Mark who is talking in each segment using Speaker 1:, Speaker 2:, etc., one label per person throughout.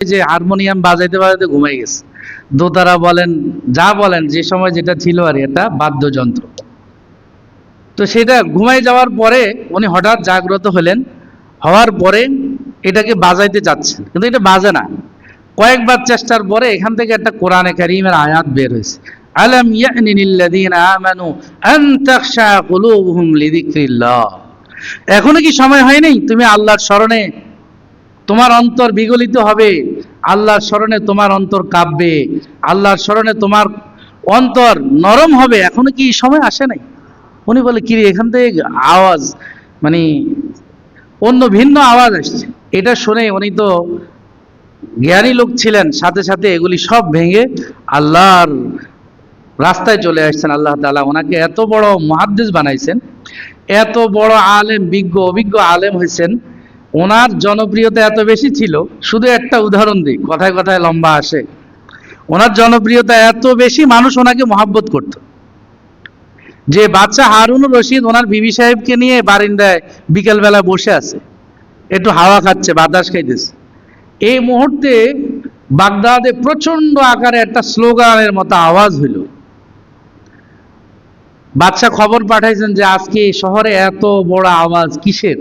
Speaker 1: যে হারমোনিয়াম বাজাইতে বাজাইতে ঘুমাই গেছে। দোতারা বলেন, যা বলেন, যে সময় যেটা ছিল আর এটা বাদ্যযন্ত্র। তো সেটা ঘুমাই যাওয়ার পরে উনি হঠাৎ জাগ্রত হলেন, হওয়ার পরে এটাকে বাজাইতে চাচ্ছেন। কিন্তু এটা বাজে না। কয়েকবার চেষ্টার পরে এখান থেকে একটা কোরআনে কারিমের আয়াত বের হয়েছে। আলাম ইয়ানি লিল্লাযীনা আমানু আন তাখশা লিযিকরিল্লাহ। এখনও কি সময় হয়নি তুমি আল্লাহর স্মরণে তোমার অন্তর বিগলিত হবে। আল্লাহর স্মরণে তোমার অন্তর কাঁপবে। আল্লাহর স্মরণে তোমার অন্তর নরম হবে। এখনও কি সময় আসে নাই? উনি বলে কি এখান থেকে আওয়াজ মানে অন্য ভিন্ন আওয়াজ আসছে। এটা শুনে উনি তো জ্ঞানী লোক ছিলেন। সাথে সাথে এগুলি সব ভেঙে আল্লাহর রাস্তায় চলে আসছেন আল্লাহ তাআলা। ওনাকে এত বড় মুহাদ্দিস বানাইছেন। এত বড় আলেম, বিজ্ঞ, অভিজ্ঞ আলেম হয়েছেন ওনার জনপ্রিয়তা এত বেশি ছিল, শুধু একটা উদাহরণ দিই, কথায় কথায় লম্বা আসে। ওনার জনপ্রিয়তা এত বেশি মানুষ ওনাকে মহাব্বত করত। যে বাচ্চা হারুন রশিদ ওনার বিবি সাহেবকে নিয়ে বারিন্দায় বিকেলবেলা বসে আছে, একটু হাওয়া খাচ্ছে, বাতাস খাইতেছে। এই মুহূর্তে বাগদাদে প্রচণ্ড আকারে একটা স্লোগানের মতো আওয়াজ হইল। বাচ্চা খবর পাঠাইছেন যে আজকে শহরে এত বড় আওয়াজ কিসের?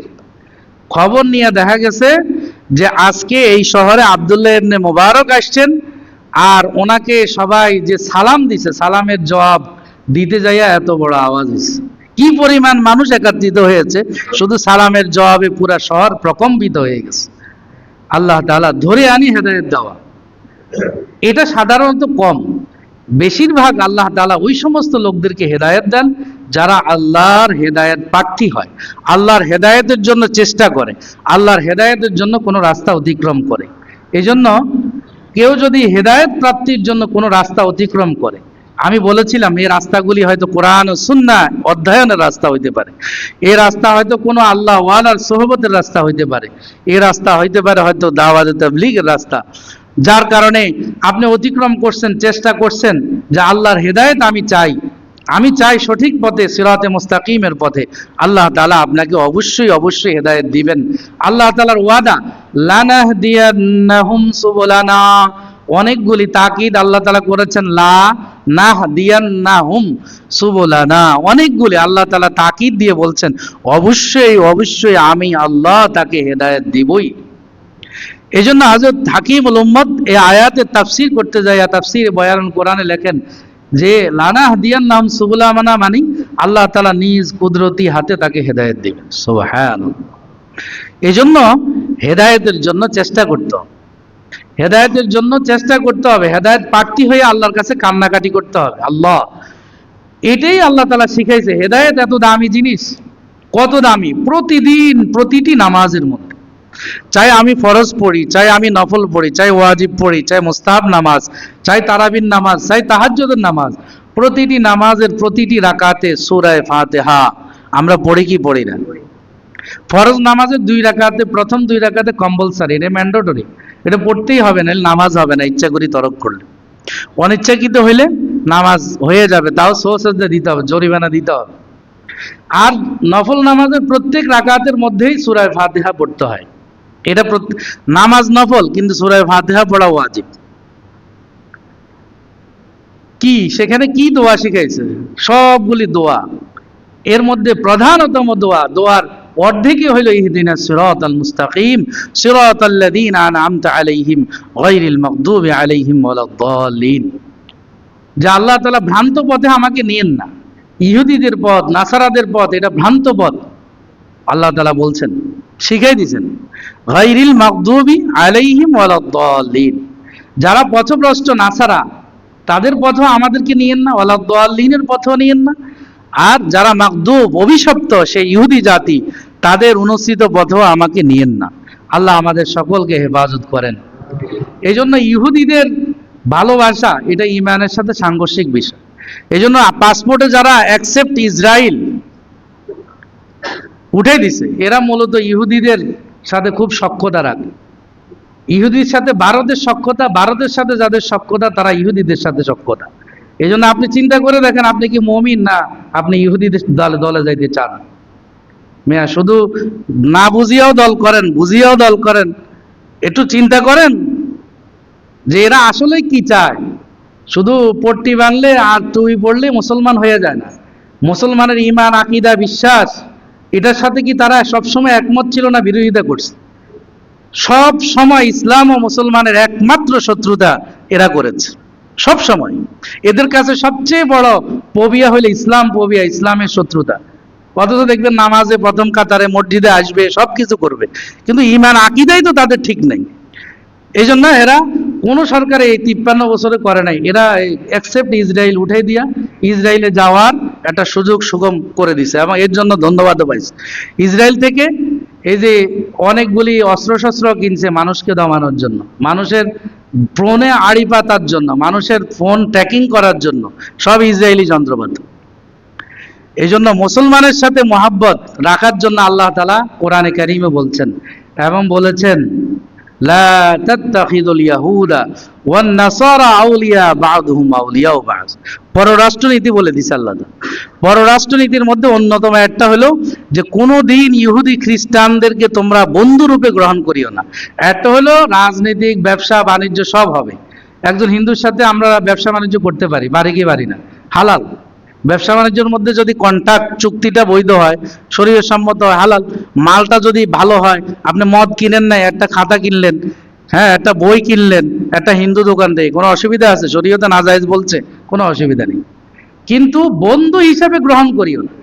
Speaker 1: খবর নিয়ে দেখা গেছে যে আজকে এই শহরে আবদুল্লাহ মোবারক আসছেন আর ওনাকে সবাই যে সালাম দিছে, সালামের জবাব দিতে যাইয়া এত বড় আওয়াজ হয়েছে কি পরিমাণ মানুষ একত্রিত হয়েছে, শুধু সালামের জবাবে পুরা শহর প্রকম্পিত হয়ে গেছে। আল্লাহ তাআলা ধরে আনি হেদায়েত দেওয়া। এটা সাধারণত কম। বেশিরভাগ আল্লাহ তাআলা ওই সমস্ত লোকদেরকে হেদায়েত দেন যারা আল্লাহর হেদায়েত প্রার্থী হয়। আল্লাহর হেদায়েতের জন্য চেষ্টা করে, আল্লাহর হেদায়েতের জন্য কোনো রাস্তা অতিক্রম করে। এজন্য কেউ যদি হেদায়েত প্রাপ্তির জন্য কোনো রাস্তা অতিক্রম করে, আমি বলেছিলাম এই রাস্তাগুলি হয়তো কোরআন ও সুন্না অধ্যয়নের রাস্তা হইতে পারে। এই রাস্তা হয়তো কোনো আল্লাহ ওয়ালার সোহবতের রাস্তা হইতে পারে। এই রাস্তা হইতে পারে হয়তো দাওয়াত তাবলীগের রাস্তা। যার কারণে আপনি অতিক্রম করছেন, চেষ্টা করছেন যে আল্লাহর হেদায়েত আমি চাই। আমি চাই সঠিক পথে, সিরাতে মুস্তাকিমের পথে। আল্লাহ তালা আপনাকে অবশ্যই অবশ্যই হেদায়েত দিবেন। আল্লাহ তাআলার ওয়াদা, লানাহদিয়ান্নাহুম সুবুলানা। অনেকগুলি তাকিদ আল্লাহ তালা করেছেন, লা নাহদিয়ান্নাহুম সুবুলানা। অনেকগুলি আল্লাহ তাআলা তাকিদ দিয়ে বলছেন, অবশ্যই অবশ্যই আমি আল্লাহ তাকে হেদায়েত দিবই। এই জন্য হজরত হাকিম উম্মদ এই আয়াতের তাফসির করতে যায় তাফসির বয়ান কোরআনে লেখেন যে, লানা হাদিয়ান নাম সুবুলা মানা মানি আল্লাহ তালা নিজ কুদরতি হাতে তাকে হেদায়েত দিবেন। সুবহান এই জন্য হেদায়েতের জন্য চেষ্টা করতে হবে। হেদায়েতের জন্য চেষ্টা করতে হবে। হেদায়েত প্রার্থী হয়ে আল্লাহর কাছে কান্নাকাটি করতে হবে। আল্লাহ। এটাই আল্লাহ তালা শিখাইছে, হেদায়েত এত দামি জিনিস, কত দামি? প্রতিদিন প্রতিটি নামাজের মধ্যে। চাই আমি ফরজ পড়ি, চাই আমি নফল পড়ি, চাই ওয়াজিব পড়ি, চাই মুস্তাহাব নামাজ, চাই তারাবিন নামাজ, চাই তাহাজ্জুদের নামাজ। প্রতিটি নামাজের প্রতিটি রাকাতে সূরায়ে ফাতিহা। আমরা পড়ি কি পড়ি না? ফরজ নামাজের দুই রাকাতে, প্রথম দুই রাকাতে কম্পালসারি এটা ম্যান্ডেটরি এটা পড়তেই হবে না নামাজ হবে না, ইচ্ছা করি তরক করলে। অনিচ্ছাকৃত হইলে নামাজ হয়ে যাবে, তাও সোসজদা দিতে হবে, জরিমানা দিতে হবে। আর নফল নামাজের প্রত্যেক রাকাতের মধ্যেই সূরায়ে ফাতিহা পড়তে হয়। এটা নামাজ নফল, কিন্তু সূরায়ে ফাতিহা পড়া ওয়াজিব। কি? সেখানে কি দোয়া শিখাইছে? সবগুলি দোয়া। এর মধ্যে প্রধানতম দোয়া, দোয়ার অর্ধেকই হইল ইহদিনা সিরাতাল মুস্তাকিম সিরাতাল্লাযীনা আনআমতা আলাইহিম গায়রিল মাগদুবি আলাইহিম ওয়ালাদ-দাল্লিন যে আল্লাহ তাআলা ভ্রান্ত পথে আমাকে নিয়েন না। ইহুদিদের পথ, নাসারাদের পথ, এটা ভ্রান্ত পথ। আল্লাহ তালা বলছেন শিখাই দিয়েছেন, গায়রিল মাগদুবি আলাইহিম ওয়ালাদ-দাল্লিন যারা পথভ্রষ্ট নাসারা, তাদের পথও আমাদেরকে নিয়েন না ওয়ালাদ-দাল্লিনের পথও নিয়েন না। আর যারা মাকদুব অভিশপ্ত সেই ইহুদি জাতি, তাদের অনুসৃত পথও আমাকে নিয়েন না। আল্লাহ আমাদের সকলকে হেফাজত করেন। এই জন্য ইহুদিদের ভালোবাসা, এটা ইমানের সাথে সাংঘর্ষিক বিষয়। এই জন্য পাসপোর্টে যারা অ্যাকসেপ্ট ইসরায়েল উঠে দিছে। এরা মূলত ইহুদিদের সাথে খুব সক্ষতা রাখে। ইহুদির সাথে ভারতের সক্ষতা ভারতের সাথে যাদের সক্ষতা তারা ইহুদিদের সাথে সক্ষতা এই জন্য আপনি চিন্তা করে দেখেন, আপনি কি মমিন না আপনি ইহুদিদের দলে দলে যাইতে চান? মেয়া, শুধু না বুঝিয়াও দল করেন, বুঝিয়াও দল করেন। একটু চিন্তা করেন যে এরা আসলে কি চায়? শুধু পট্টি বানলে আর তুই পড়লে মুসলমান হয়ে যায় না। মুসলমানের ইমান আকিদা, বিশ্বাস এটার সাথে কি তারা সবসময় একমত ছিল না বিরোধিতা করছে? সব সময় ইসলাম ও মুসলমানের একমাত্র শত্রুতা এরা করেছে। সব সময়। এদের কাছে সবচেয়ে বড় পবিয়া হইলে ইসলাম পবিয়া, ইসলামের শত্রুতা। অথচ দেখবেন নামাজে প্রথম কাতারে মসজিদে আসবে সব কিছু করবে। কিন্তু ইমান আকিদাই তো তাদের ঠিক নেই। এই জন্য এরা কোনো সরকার এই তিপ্পান্ন বছরে করে নাই। এরা অ্যাকসেপ্ট ইসরায়েল উঠাই দিয়া, ইসরায়েলে যাওয়ার একটা সুযোগ সুগম করে দিছে এবং এর জন্য ধন্যবাদও পাইছে। ইসরায়েল থেকে এই যে অনেকগুলি অস্ত্রশস্ত্র কিনছে মানুষকে দমানোর জন্য, মানুষের ফোনে আড়ি পাতার জন্য, মানুষের ফোন ট্র্যাকিং করার জন্য, সব ইসরায়েলি যন্ত্রপাতি। এই জন্য মুসলমানের সাথে মোহাব্বত রাখার জন্য আল্লাহ তালা কোরআনে কারিমে বলছেন এবং বলেছেন তাত্তাখিদুল ইয়াহুদা ওয়ান নাসারা আউলিয়া বা'দুহুম আউলিয়াউ বা'দ। পররাষ্ট্রনীতি বলে দিছে আল্লাহ পররাষ্ট্রনীতির মধ্যে অন্যতম একটা হলো যে কোনো দিন ইহুদি খ্রিস্টানদেরকে তোমরা বন্ধু রূপে গ্রহণ করিও না। একটা হলো রাজনৈতিক, ব্যবসা, বাণিজ্য সব হবে। একজন হিন্দুর সাথে আমরা ব্যবসা বাণিজ্য করতে পারি, বাড়ি কি বাড়ি না। হালাল। ব্যবসা বাণিজ্যের মধ্যে যদি কন্ট্রাক্ট চুক্তিটা বৈধ হয়, শরীর সম্মত হয়, হালাল, মালটা যদি ভালো হয়, আপনি মদ কিনেন নাই, একটা খাতা কিনলেন হ্যাঁ একটা বই কিনলেন, একটা হিন্দু দোকান থেকে, কোনো অসুবিধা আছে? শরীয়তে নাজায়েজ বলছে, কোনো অসুবিধা নেই। কিন্তু বন্ধু হিসাবে গ্রহণ করিও না।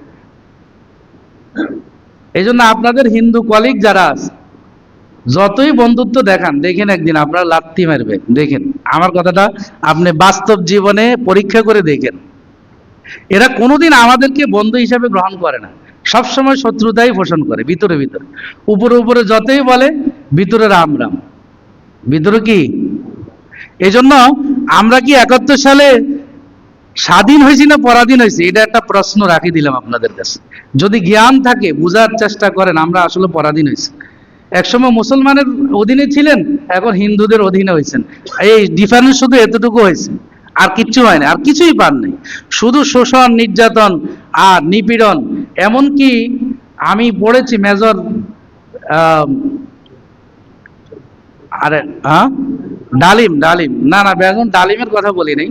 Speaker 1: এই জন্য আপনাদের হিন্দু কলিগ যারা আছে, যতই বন্ধুত্ব দেখান, দেখেন একদিন আপনারা লাত্তি মারবেন, দেখেন। আমার কথাটা আপনি বাস্তব জীবনে পরীক্ষা করে দেখেন। এরা কোনোদিন আমাদেরকে বন্ধু হিসাবে গ্রহণ করে না। সবসময় শত্রুতাই পোষণ করে, ভিতরে ভিতরে। উপরে উপরে যতই বলে, ভিতরে রাম রাম। ভিতরে কি? এই জন্য আমরা কি একাত্তর সালে স্বাধীন হয়েছি না পরাধীন হয়েছি? এটা একটা প্রশ্ন রাখি দিলাম আপনাদের কাছে। যদি জ্ঞান থাকে, বুঝার চেষ্টা করেন, আমরা আসলে পরাধীন হয়েছি। একসময় মুসলমানের অধীনে ছিলেন, এখন হিন্দুদের অধীনে হয়েছেন। এই ডিফারেন্স শুধু এতটুকু হয়েছে। আর কিচ্ছু হয় না, আর কিছুই পান নাই। শুধু শোষণ, নির্যাতন আর নিপীড়ন। এমনকি আমি পড়েছি মেজর আরে হ্যাঁ? ডালিম ডালিম। না না, বেগম, ডালিমের কথা বলি নাই।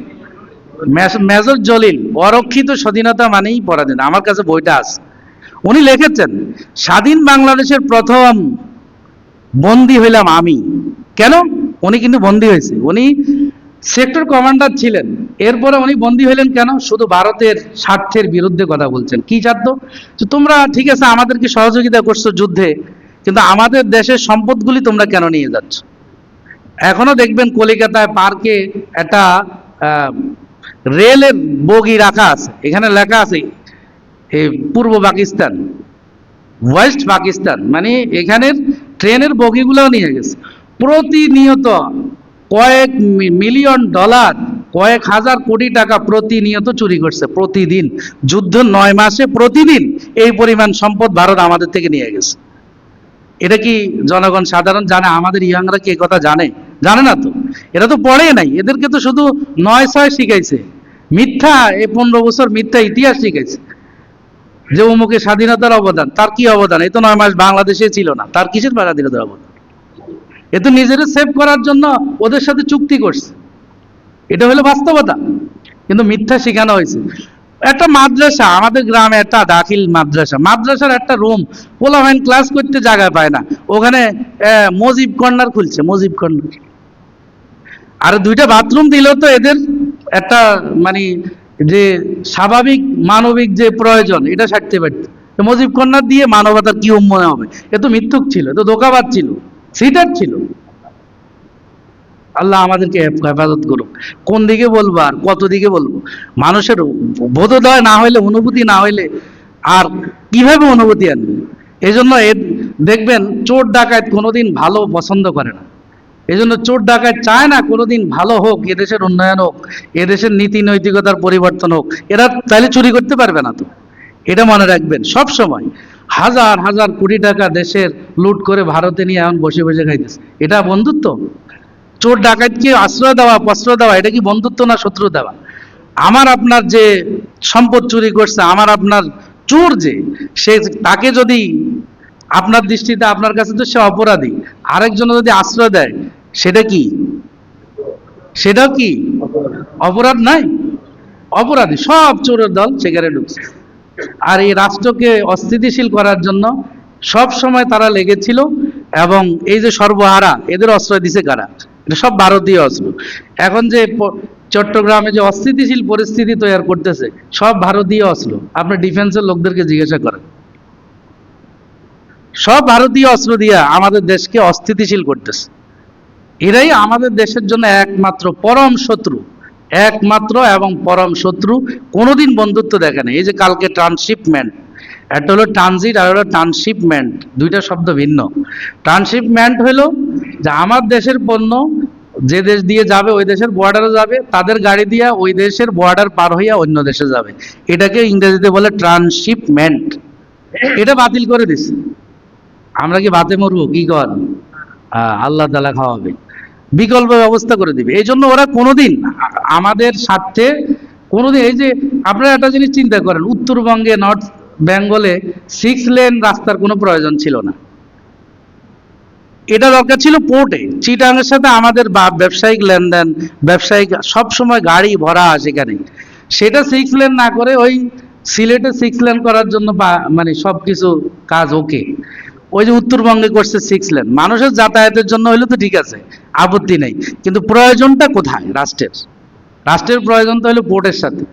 Speaker 1: মেজর জলিল, অরক্ষিত স্বাধীনতা মানেই পরাধীন। আমার কাছে বইটা আছে উনি লিখেছেন, স্বাধীন বাংলাদেশের প্রথম বন্দী হইলাম আমি। কেন? উনি কিন্তু বন্দী হয়েছে। উনি সেক্টর কমান্ডার ছিলেন। এরপরে উনি বন্দী হইলেন কেন? শুধু ভারতের স্বার্থের বিরুদ্ধে কথা বলছেন। কি স্বার্থ তোমরা ঠিক আছে, আমাদেরকে সহযোগিতা করছ যুদ্ধে, কিন্তু আমাদের দেশের সম্পদগুলি তোমরা কেন নিয়ে যাচ্ছ? এখনও দেখবেন কলিকাতায় পার্কে একটা রেলের বগি রাখা আছে। এখানে লেখা আছে পূর্ব পাকিস্তান, ওয়েস্ট পাকিস্তান মানে এখানের ট্রেনের বগিগুলোও নিয়ে গেছে। প্রতিনিয়ত কয়েক মিলিয়ন ডলার, কয়েক হাজার কোটি টাকা প্রতিনিয়ত চুরি করছে, প্রতিদিন। যুদ্ধ নয় মাসে প্রতিদিন এই পরিমাণ সম্পদ ভারত আমাদের থেকে নিয়ে গেছে। এটা কি জনগণ সাধারণ জানে? আমাদের ইয়াংরা কি কথা জানে? জানে না তো। এরা তো পড়ে নাই। এদেরকে তো শুধু নয় ছয় শিখাইছে। মিথ্যা, এই পনেরো বছর মিথ্যা ইতিহাস শিখাইছে। যে অমুকের স্বাধীনতার অবদান, তার কি অবদান? এই তো নয় মাস বাংলাদেশে ছিল না। তার কিসের স্বাধীনতার অবদান? এ তো নিজের সেভ করার জন্য ওদের সাথে চুক্তি করছে। এটা হলো বাস্তবতা। কিন্তু মিথ্যা শেখানো হয়েছে। একটা মাদ্রাসা, আমাদের গ্রামে একটা দাখিল মাদ্রাসা। মাদ্রাসার একটা রুম পোলাভাইন ক্লাস করতে জায়গা পায় না। ওখানে মজিব কর্নার খুলছে, মজিব কর্নার আর দুইটা বাথরুম দিলেও তো এদের একটা মানে যে স্বাভাবিক মানবিক যে প্রয়োজন, এটা সারতে পারত। মজিব কন্যার দিয়ে মানবতার কি মনে হবে? এ তো মিথ্যুক ছিল তো দোকাবাদ ছিল। সিটার ছিল। আল্লাহ আমাদেরকে হেফাজত করুক। কোন দিকে বলব আর কত দিকে বলব? মানুষের বোধোদয় না হইলে, অনুভূতি না হইলে আর কীভাবে অনুভূতি আনবে? এই জন্য দেখবেন, চোর ডাকাত কোনোদিন ভালো পছন্দ করে না। এই জন্য চোর ডাকাত চায় না কোনোদিন ভালো হোক, এদেশের উন্নয়ন হোক, এদেশের নীতি নৈতিকতার পরিবর্তন হোক। এরা তাহলে চুরি করতে পারবে না তো। এটা মনে রাখবেন সব সময় হাজার হাজার কোটি টাকা দেশের লুট করে ভারতে নিয়ে এখন বসে বসে খাইতেছে। এটা বন্ধুত্ব? চোর ডাকাতকে আশ্রয় দেওয়া, প্রশ্রয় দেওয়া, এটা কি বন্ধুত্ব না শত্রু দেওয়া? আমার আপনার যে সম্পদ চুরি করছে, আমার আপনার চোর যে, সে তাকে যদি আপনার দৃষ্টিতে, আপনার কাছে তো সে অপরাধী। আরেকজন যদি আশ্রয় দেয়, সেটা কি? সেটাও কি? অপরাধ নাই? অপরাধী। সব চোরের দল সেখানে ঢুকছে। আর এই রাষ্ট্রকে অস্থিতিশীল করার জন্য সব সময় তারা লেগেছিল এবং এই যে সর্বহারা, এদের অস্ত্র দিছে কারা? এটা সব ভারতীয় অস্ত্র এখন যে চট্টগ্রামে যে অস্থিতিশীল পরিস্থিতি তৈরি করতেছে, সব ভারতীয় অস্ত্র আপনি ডিফেন্সের লোকদেরকে জিজ্ঞাসা করেন। সব ভারতীয় অস্ত্র দিয়ে আমাদের দেশকে অস্থিতিশীল করতেছে। এরাই আমাদের দেশের জন্য একমাত্র পরম শত্রু। একমাত্র এবং পরম শত্রু, কোনোদিন বন্ধুত্ব দেখে না এই যে কালকে ট্রান্সশিপমেন্ট, একটা হলো ট্রানজিট আর হলো ট্রান্সশিপমেন্ট, দুইটা শব্দ ভিন্ন। ট্রান্সশিপমেন্ট হলো যে আমার দেশের পণ্য যে দেশ দিয়ে যাবে ওই দেশের বর্ডারে যাবে, তাদের গাড়ি দিয়ে ওই দেশের বর্ডার পার হইয়া অন্য দেশে যাবে। এটাকে ইংরেজিতে বলে ট্রান্সশিপমেন্ট। এটা বাতিল করে দিছে। আমরা কি বাতে মরবো? কি কর? আল্লাহ তালা খাওয়াবে। বিকল্প ব্যবস্থা করে দিবে। এই জন্য ওরা কোনোদিন আমাদের স্বার্থে কোনোদিন, এই যে আপনারা একটা জিনিস চিন্তা করেন, উত্তরবঙ্গে, নর্থ বেঙ্গলে সিক্স লেন রাস্তার কোনো প্রয়োজন ছিল না। এটা দরকার ছিল পোর্টে। চিটাঙের সাথে আমাদের ব্যবসায়িক লেনদেন, ব্যবসায়িক সব সময় গাড়ি ভরা সেখানে সেটা সিক্স লেন না করে ওই সিলেটে সিক্স লেন করার জন্য মানে সব কিছু কাজ ওকে। ওই যে উত্তরবঙ্গে করছে সিক্স লেন মানুষের যাতায়াতের জন্য হইলে তো ঠিক আছে, আপত্তি নেই। কিন্তু প্রয়োজনটা কোথায়? রাষ্ট্রের। রাষ্ট্রের প্রয়োজন তো হলো পোর্টের সাথে।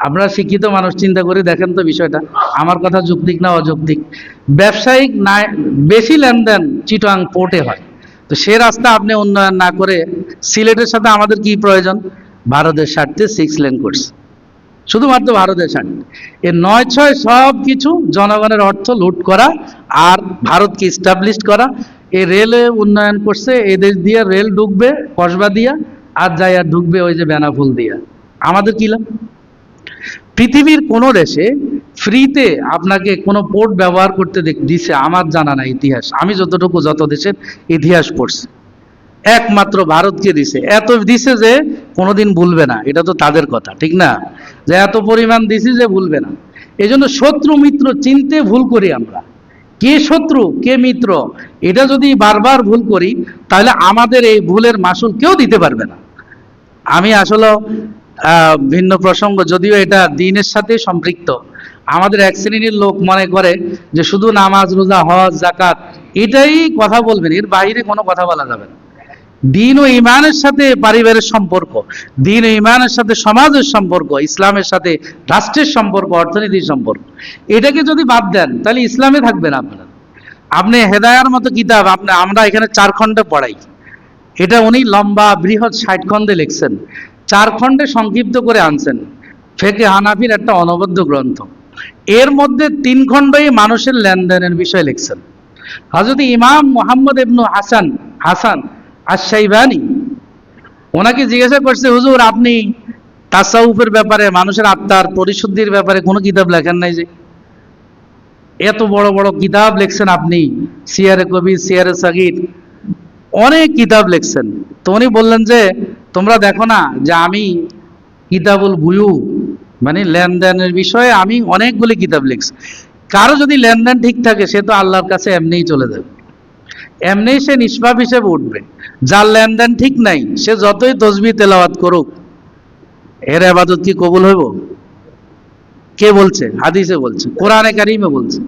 Speaker 1: আপনারা শিক্ষিত মানুষ, চিন্তা করে, দেখেন তো বিষয়টা। আমার কথা যৌক্তিক না অযৌক্তিক? ব্যবসায়িক না বেশি লেনদেন চিটাং পোর্টে হয়। তো সে রাস্তা আপনি উন্নয়ন না করে সিলেটের সাথে আমাদের কি প্রয়োজন? ভারতের স্বার্থে সিক্স লেন করছে। শুধুমাত্র ভারতের স্বার্থে এ নয় ছয় সব কিছু জনগণের অর্থ লুট করা আর ভারতকে স্টাবলিশ করা। এই রেলে উন্নয়ন করছে এই দেশ দিয়ে রেল ঢুকবে কসবা দিয়া, আর যায় আর ঢুকবে ওই যে বেনাফুল দিয়া। আমাদের কি লাভ? পৃথিবীর কোনো দেশে ফ্রিতে আপনাকে কোনো পোর্ট ব্যবহার করতে দিছে আমার জানা না ইতিহাস। আমি যতটুকু যত দেশের ইতিহাস পড়ছি। একমাত্র ভারতকে দিছে। এত দিছে যে কোনোদিন ভুলবে না। এটা তো তাদের কথা, ঠিক না? যে এত পরিমাণ দিছি যে ভুলবে না। এই জন্য শত্রু মিত্র চিনতে ভুল করি আমরা। কে শত্রু, কে মিত্র, এটা যদি বারবার ভুল করি, তাহলে আমাদের এই ভুলের মাসুল কেউ দিতে পারবে না। আমি আসলে ভিন্ন প্রসঙ্গ, যদিও এটা দিনের সাথে সম্পৃক্ত। আমাদের এক শ্রেণির লোক মনে করে যে শুধু নামাজ, রোজা, হজ জাকাত এটাই কথা বলবেন। এর বাইরে কোনো কথা বলা যাবে না। দিন ও ইমানের সাথে পারিবারের সম্পর্ক, দিন ও ইমানের সাথে সমাজের সম্পর্ক, ইসলামের সাথে রাষ্ট্রের সম্পর্ক, অর্থনীতির সম্পর্ক। এটাকে যদি বাদ দেন, তাহলে ইসলামে থাকবেন আপনারা। আপনি হেদায়ার মতো কিতাব, আপনি, আমরা এখানে চার খণ্ডে পড়াই। এটা উনি লম্বা, বৃহৎ ষাট খণ্ডে লিখছেন। চার খণ্ডে সংক্ষিপ্ত করে আনছেন। ফেকে হানাফির একটা অনবদ্য গ্রন্থ। এর মধ্যে তিন খণ্ডই মানুষের লেনদেনের বিষয়ে লিখছেন। হজরত ইমাম মোহাম্মদ ইবনু হাসান হাসান আশাইবানি ওনাকে জিজ্ঞাসা করছে, হুজুর, আপনি তাসাউফের ব্যাপারে, মানুষের আত্মার পরিশুদ্ধির ব্যাপারে কোনো কিতাব লেখেন নাই যে? এত বড় বড় কিতাব লিখছেন আপনি, সিয়ারে কবির, সিয়ারে সাগির, অনেক কিতাব লিখছেন। তো উনি বললেন যে, তোমরা দেখো না যে আমি কিতাবুল বুয়ু মানে লেনদেনের বিষয়ে আমি অনেকগুলি কিতাব লিখছি। কারও যদি লেনদেন ঠিক থাকে, সে তো আল্লাহর কাছে এমনিই চলে যাবে। এমনিই সে নিষ্পাপ হিসেবে উঠবে। যার লেনদেন ঠিক নাই, সে যতই তসবি তেলাওয়াত করুক, এর আবাদত কি কবুল হইব? কে বলছে? হাদিসে বলছে, কোরআনে কারিমে বলছে।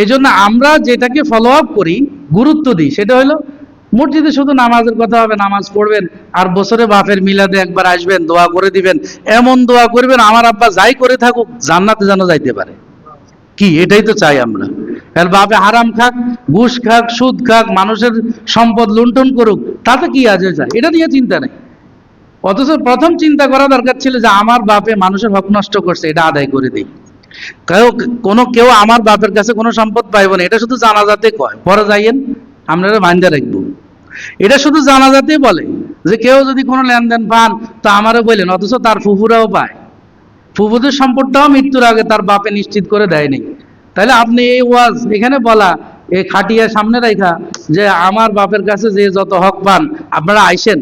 Speaker 1: এই জন্য আমরা যেটাকে ফলো আপ করি, গুরুত্ব দিই, সেটা হলো মসজিদে শুধু নামাজের কথা হবে, নামাজ পড়বেন, আর বছরে বাপের মিলাদে একবার আসবেন, দোয়া করে দিবেন, এমন দোয়া করবেন, আমার আব্বা যাই করে থাকুক, জান্নাতে যেন যাইতে পারে। কি? এটাই তো চাই আমরা। আর বাপে হারাম খাক, ঘুষ খাক, সুদ খাক, মানুষের সম্পদ লুণ্ঠন করুক, তাতে কি আজ যায়? এটা নিয়ে চিন্তা নেই। অথচ প্রথম চিন্তা করা দরকার ছিল যে আমার বাপে মানুষের হক নষ্ট করছে, এটা আদায় করে দিই। কেউ কোনো কেউ আমার বাপের কাছে কোনো সম্পদ পাইব না, এটা শুধু জানাজাতে কয়। পরে যাইয়েন, আপনারা মাইন্দা রাখব। এটা শুধু জানাজাতেই বলে যে কেউ যদি কোনো লেনদেন পান, তো আমারও বললেন অথচ তার ফুফুরাও পায়। ফুফুদের সম্পদটাও মৃত্যুর আগে তার বাপে নিশ্চিত করে দেয়নি। তাহলে আপনি এই ওয়াজ এখানে বলা, এই খাটিয়া সামনে রাখা যে আমার বাপের কাছে যে যত হক পান, আপনারা আইসেন,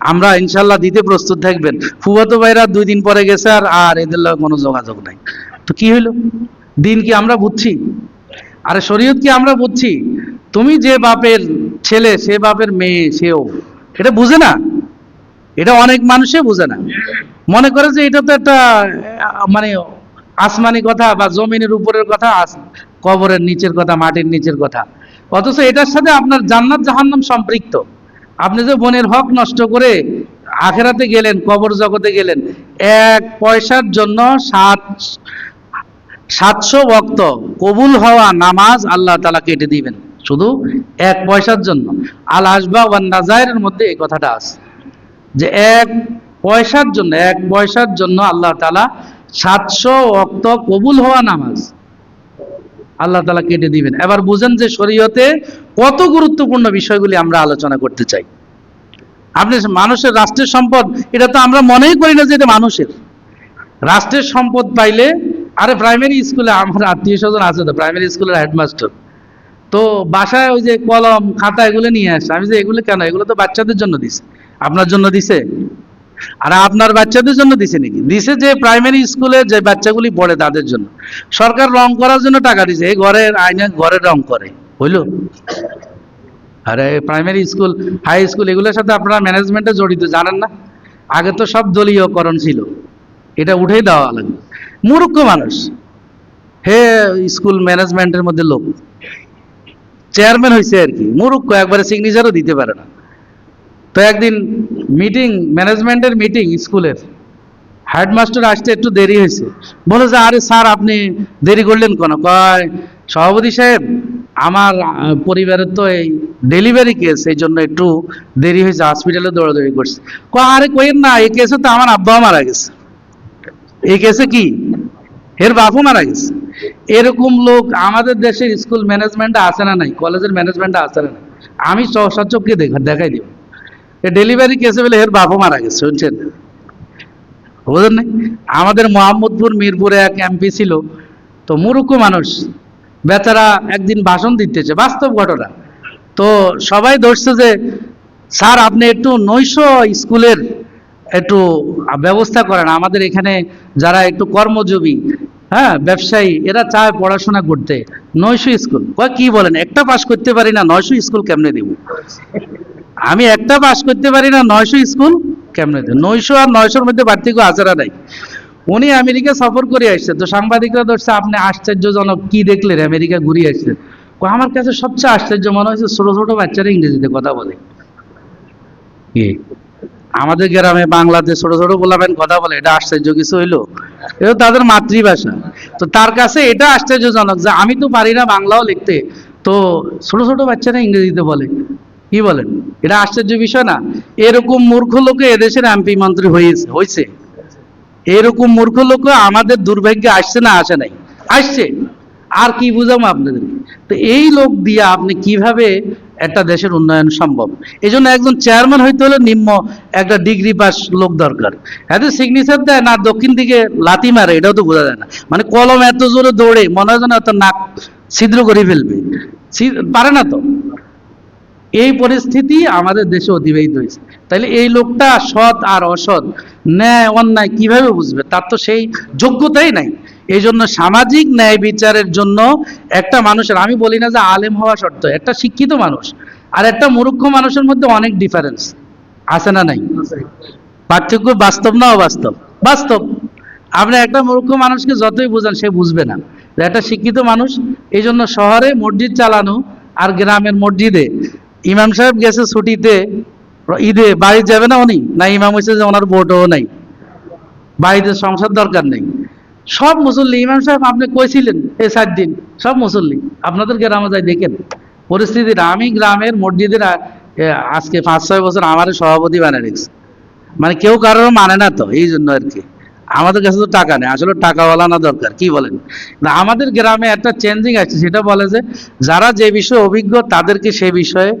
Speaker 1: আমরা ইনশাল্লাহ দিতে প্রস্তুত থাকবেন। ফুফাতো ভাইরা দুই দিন পরে গেছে আর আর এদের কোনো যোগাযোগ নাই। তো কি হইল? দিন কি আমরা বুঝছি? আরে শরীয়ত কি আমরা বুঝছি? তুমি যে বাপের ছেলে, সে বাপের মেয়ে, সেও। এটা বুঝে না? এটা অনেক মানুষে বুঝে না। মনে করে যে এটা তো একটা মানে আসমানি কথা বা জমিনের উপরের কথা কবরের নিচের কথা, মাটির নিচের কথা। অথচ এটার সাথে আপনার জান্নাত জাহান্নাম সম্পৃক্ত। আপনি যে বনের হক নষ্ট করে আখেরাতে গেলেন, কবর জগতে গেলেন, এক পয়সার জন্য সাত, সাতশো বক্ত কবুল হওয়া নামাজ আল্লাহ তালা কেটে দিবেন। শুধু এক পয়সার জন্য। আল আসবা ওয়ান নাজায়ের মধ্যে এই কথাটা আছে। যে এক পয়সার জন্য, এক পয়সার জন্য আল্লাহ তালা সাতশো অক্ত কবুল হওয়া নামাজ আল্লাহ তালা কেটে দিবেন। এবার বুঝেন যে শরীয়তে কত গুরুত্বপূর্ণ বিষয়গুলি আমরা আলোচনা করতে চাই। আপনি মানুষের রাষ্ট্রের সম্পদ, এটা তো আমরা মনেই করি না যে এটা মানুষের। রাষ্ট্রের সম্পদ পাইলে, আরে প্রাইমারি স্কুলে আমার আত্মীয় স্বজন আছে তো প্রাইমারি স্কুলের হেডমাস্টার তো বাসায় ওই যে কলম, খাতা এগুলো নিয়ে আসে। আমি যে এগুলো কেন? এগুলো তো বাচ্চাদের জন্য দিছে। আপনার জন্য দিছে? আর আপনার বাচ্চাদের জন্য দিছে নাকি? দিছে যে প্রাইমারি স্কুলে যে বাচ্চাগুলি পড়ে তাদের জন্য। সরকার রং করার জন্য টাকা দিছে, এই ঘরের আইনে ঘরের রং করে। হইল? আরে প্রাইমারি স্কুল হাই স্কুল এগুলোর সাথে আপনারা ম্যানেজমেন্টে জড়িত, জানেন না? আগে তো সব দলীয়করণ ছিল। এটা উঠেই দেওয়া লাগবে। মূর্খ মানুষ। হে স্কুল ম্যানেজমেন্টের মধ্যে লোক। চেয়ারম্যান হয়েছে আর কি। মূর্খ, একবারে সিগনেচারও দিতে পারে না। তো একদিন মিটিং ম্যানেজমেন্টের মিটিং স্কুলের। হেডমাস্টার আসতে একটু দেরি হয়েছে। বলে যে, আরে স্যার, আপনি দেরি করলেন কেন? কয়, সভাপতি সাহেব, আমার পরিবারের তো এই ডেলিভারি কেস এই জন্য একটু দেরি হয়েছে হসপিটালে দৌড়াদৌড়ি করছে। কয়, আরে কইেন না, এই কেসে তো আমার আব্বাও মারা গেছে। এই কেসে কি? এর বাপও মারা গেছে। এরকম লোক আমাদের দেশের স্কুল ম্যানেজমেন্টে আছে না নাই কলেজের ম্যানেজমেন্টে আছে না আমি সচক্ষে দেখা, দেখাই দিব। ডেলিভারি কেসে বলে এর বাপও মারা গেছে, শুনছেন? বুঝলেন নাই? আমাদের মোহাম্মদপুর, মিরপুরে এক এমপি ছিল, তো মূর্খ মানুষ, বেচারা একদিন ভাষণ দিতেছে, বাস্তব ঘটনা। তো সবাই ধরছে যে, স্যার, আপনি একটু নৈশ স্কুলের একটু ব্যবস্থা করেন, আমাদের এখানে যারা একটু কর্মজীবী হ্যাঁ ব্যবসায়ী, এরা চায় পড়াশোনা করতে। নয়শো স্কুল। কয়, কি বলেন? একটা পাশ করতে পারি না নয়শো স্কুল কেমনে দিব? আমি একটা পাস করতে পারি না, নয়শো স্কুল কেমনে নয়শো আর নয়শোর মধ্যে পার্থক্য আচারা নাই। উনি আমেরিকা সফর করে আসছে, তো সাংবাদিকরা ধরছে, আপনি আশ্চর্যজনক, কি দেখলেন? আমেরিকা ঘুরিয়ে আসছেন আমার কাছে সবচেয়ে আশ্চর্য মনে হয়েছে, ছোট ছোট বাচ্চারা ইংরেজিতে কথা বলে। আমাদের গ্রামে বাংলাতে ছোট ছোট বলাবেন কথা বলে, এটা আশ্চর্য কিছু হইল? এটা তাদের মাতৃভাষা। তো তার কাছে এটা আশ্চর্যজনক যে, আমি তো পারি না বাংলাও লিখতে। তো ছোট ছোট বাচ্চারা ইংরেজিতে বলে। কি বলেন? এটা আশ্চর্য বিষয় না। এরকম মূর্খ লোকে এদেশের এমপি মন্ত্রী হয়েছে হয়েছে। এরকম মূর্খ লোক আমাদের দুর্ভাগ্যে আসছে না, আসে নাই। আসছে। আর কি বুঝাবো আপনাদের তো এই লোক দিয়ে আপনি কীভাবে একটা দেশের উন্নয়ন সম্ভব? এই জন্য একজন চেয়ারম্যান হইতে হলে নিম্ন একটা ডিগ্রি পাস লোক দরকার। এত সিগনেচার দেয় না, দক্ষিণ দিকে লাথি মারে, এটাও তো বোঝা যায় না। মানে কলম এত জোরে দৌড়ে, মনে হয় যেন এত নাক ছিদ্র করে ফেলবে। পারে না তো? এই পরিস্থিতি আমাদের দেশে অতিবাহিত হয়েছে। তাহলে এই লোকটা সৎ আর অসৎ, ন্যায়, অন্যায় কীভাবে বুঝবে? তার তো সেই যোগ্যতাই নাই। এই জন্য সামাজিক ন্যায় বিচারের জন্য একটা মানুষের, আমি বলি না যে আলেম হওয়া শর্ত, একটা শিক্ষিত মানুষ আর একটা মূর্খ মানুষের মধ্যে অনেক ডিফারেন্স আছে না নাই? পার্থক্য বাস্তব না অবাস্তব? বাস্তব। আপনি একটা মূর্খ মানুষকে যতই বোঝান, সে বুঝবে না। একটা শিক্ষিত মানুষ এই জন্য শহরে মসজিদ চালানো আর গ্রামের মসজিদে ইমাম সাহেব গেছে ছুটিতে, ঈদে বাড়ি যাবে না উনি? না ইমাম হয়েছে যে ওনার ভোটও নাই। বাড়িতে সংসার দরকার নেই। সব মুসল্লি, ইমাম সাহেব আপনি কইছিলেন এই সাত দিন, সব মুসল্লি। আপনাদের গ্রামে যাই দেখেন, পরিস্থিতিটা। আমি গ্রামের মসজিদের আজকে পাঁচ ছয় বছর আমার সভাপতি বানিয়ে রেখেছি। মানে কেউ কারোর মানে না তো, এই জন্য আর কি। আমাদের কাছে তো টাকা নেই। আসলে টাকাওয়ালা না দরকার, কি বলেন? না, আমাদের গ্রামে একটা চেঞ্জিং আছে, সেটা বলে যে যারা যে বিষয়ে অভিজ্ঞ তাদেরকে সে বিষয়ে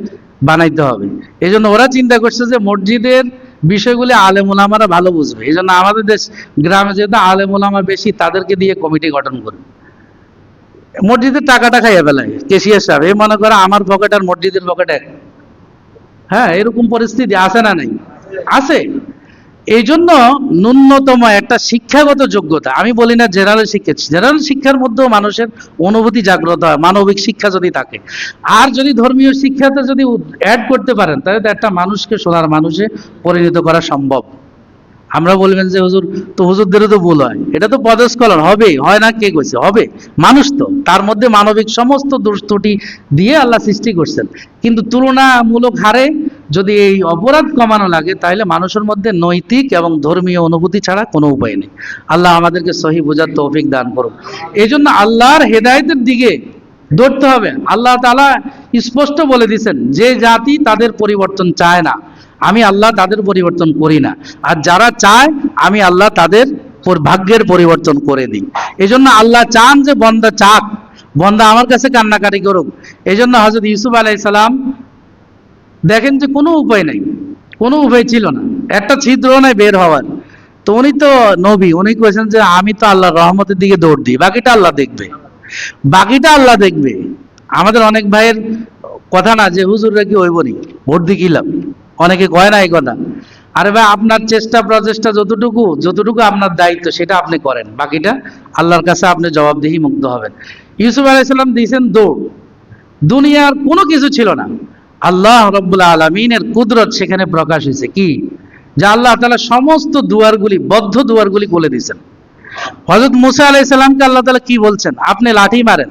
Speaker 1: বানাইতে হবে। এই জন্য ওরা চিন্তা করছে যে মসজিদের বিষয়গুলি আলেমুলামারা ভালো বুঝবে। এই জন্য আমাদের দেশ, গ্রামে যেহেতু আলেমুলামা বেশি, তাদেরকে দিয়ে কমিটি গঠন করবে। মসজিদের টাকাটা খাইয়া ফেলায়, কেশিয়ার সাহেব। এই মনে করে আমার পকেট আর মসজিদের পকেট এক। হ্যাঁ এরকম পরিস্থিতি আছে না নাই? আছে। এই জন্য ন্যূনতম একটা শিক্ষাগত যোগ্যতা, আমি বলি না জেনারেল শিক্ষা জেনারেল শিক্ষার মধ্যেও মানুষের অনুভূতি জাগ্রত হয়, মানবিক শিক্ষা যদি থাকে। আর যদি ধর্মীয় শিক্ষাতে যদি অ্যাড করতে পারেন, তাহলে তো একটা মানুষকে, সোনার মানুষে পরিণত করা সম্ভব। আমরা বলবেন যে, হুজুর, তো হুজুরদেরও তো ভুল হয়। এটা তো পদস্খলন হবে হয় না, কে কইছে? হবে, মানুষ তো। তার মধ্যে মানবিক সমস্ত দোষ ত্রুটি দিয়ে আল্লাহ সৃষ্টি করছেন। কিন্তু তুলনামূলক হারে যদি এই অপরাধ কমানো লাগে, তাহলে মানুষের মধ্যে নৈতিক এবং ধর্মীয় অনুভূতি ছাড়া কোনো উপায় নেই। আল্লাহ আমাদেরকে সহি বোঝার তৌফিক দান করুন এই জন্য আল্লাহর হেদায়েতের দিকে দৌড়তে হবে। আল্লাহ তাআলা স্পষ্ট বলে দিয়েছেন, যে জাতি তাদের পরিবর্তন চায় না, আমি আল্লাহ তাদের পরিবর্তন করি না। আর যারা চায়, আমি আল্লাহ তাদের ভাগ্যের পরিবর্তন করে দিই। এই জন্য আল্লাহ চান যে বন্দা চাক, বন্দা আমার কাছে কান্নাকাটি করুক। এই জন্য হজরত ইউসুফ আলাই সালাম দেখেন যে কোনো উপায় নাই, কোনো উপায় ছিল না। একটা ছিদ্র নাই বের হওয়ার। তো উনি তো নবী, উনি কয়েছেন যে আমি তো আল্লাহর রহমতের দিকে দৌড় দিই, বাকিটা আল্লাহ দেখবে। বাকিটা আল্লাহ দেখবে। আমাদের অনেক ভাইয়ের কথা না যে, হুজুররা কি হইবনি ভোট দিয়ে কি লাভ? অনেকে কয় না এই কথা। আরে ভাই, আপনার চেষ্টা, প্রচেষ্টা যতটুকু যতটুকু আপনার দায়িত্ব, সেটা আপনি করেন। বাকিটা আল্লাহর কাছে আপনি জবাবদিহি মুক্ত হবেন। ইউসুফ আলাইসাল্লাম দিয়েছেন দৌড়। দুনিয়ার কোনো কিছু ছিল না। আল্লাহ রব্বুল্লাহ আলমিনের কুদরত সেখানে প্রকাশ হয়েছে। কি? যে আল্লাহ তালা সমস্ত দুয়ারগুলি, বদ্ধ দুয়ারগুলি খুলে দিয়েছেন। হজরত মুসা আলাইসাল্লামকে আল্লাহ তালা কি বলছেন? আপনি লাঠি মারেন।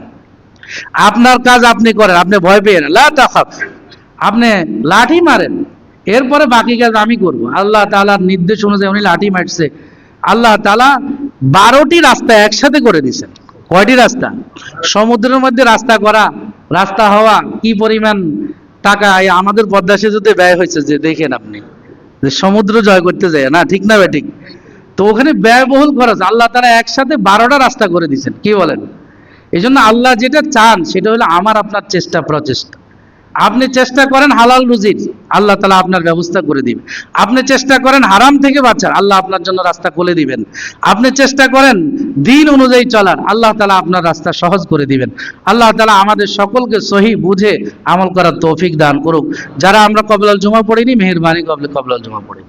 Speaker 1: আপনার কাজ আপনি করেন, আপনি ভয় পেয়ে আপনি লাঠি মারেন। এরপরে বাকি কাজ আমি করব। আল্লাহ তাআলার নির্দেশ অনুযায়ী উনি লাঠি মারছে। আল্লাহ তালা বারোটি রাস্তা একসাথে করে দিয়েছেন। কয়টি রাস্তা? সমুদ্রের মধ্যে রাস্তা করা, রাস্তা হওয়া, কি পরিমাণ টাকা আমাদের পদ্মা সেতুতে ব্যয় হয়েছে, যে দেখেন আপনি, যে সমুদ্র জয় করতে যায়, না, ঠিক না ঠিক? তো ওখানে ব্যয়বহুল খরচ আল্লাহ তারা একসাথে বারোটা রাস্তা করে দিয়েছেন। কি বলেন? এই জন্য আল্লাহ যেটা চান, সেটা হলো আমার, আপনার চেষ্টা, প্রচেষ্টা। আপনি চেষ্টা করেন হালাল রুজির, আল্লাহ তালা আপনার ব্যবস্থা করে দিবেন আপনি চেষ্টা করেন হারাম থেকে বাঁচার, আল্লাহ আপনার জন্য রাস্তা খুলে দিবেন। আপনি চেষ্টা করেন দিন অনুযায়ী চলার, আল্লাহ তালা আপনার রাস্তা সহজ করে দিবেন। আল্লাহ তালা আমাদের সকলকে সহি বুঝে আমল করার তৌফিক দান করুক। যারা আমরা কবলাল জমা পড়িনি, মেহরবানি কবলে কবলাল জমা পড়ি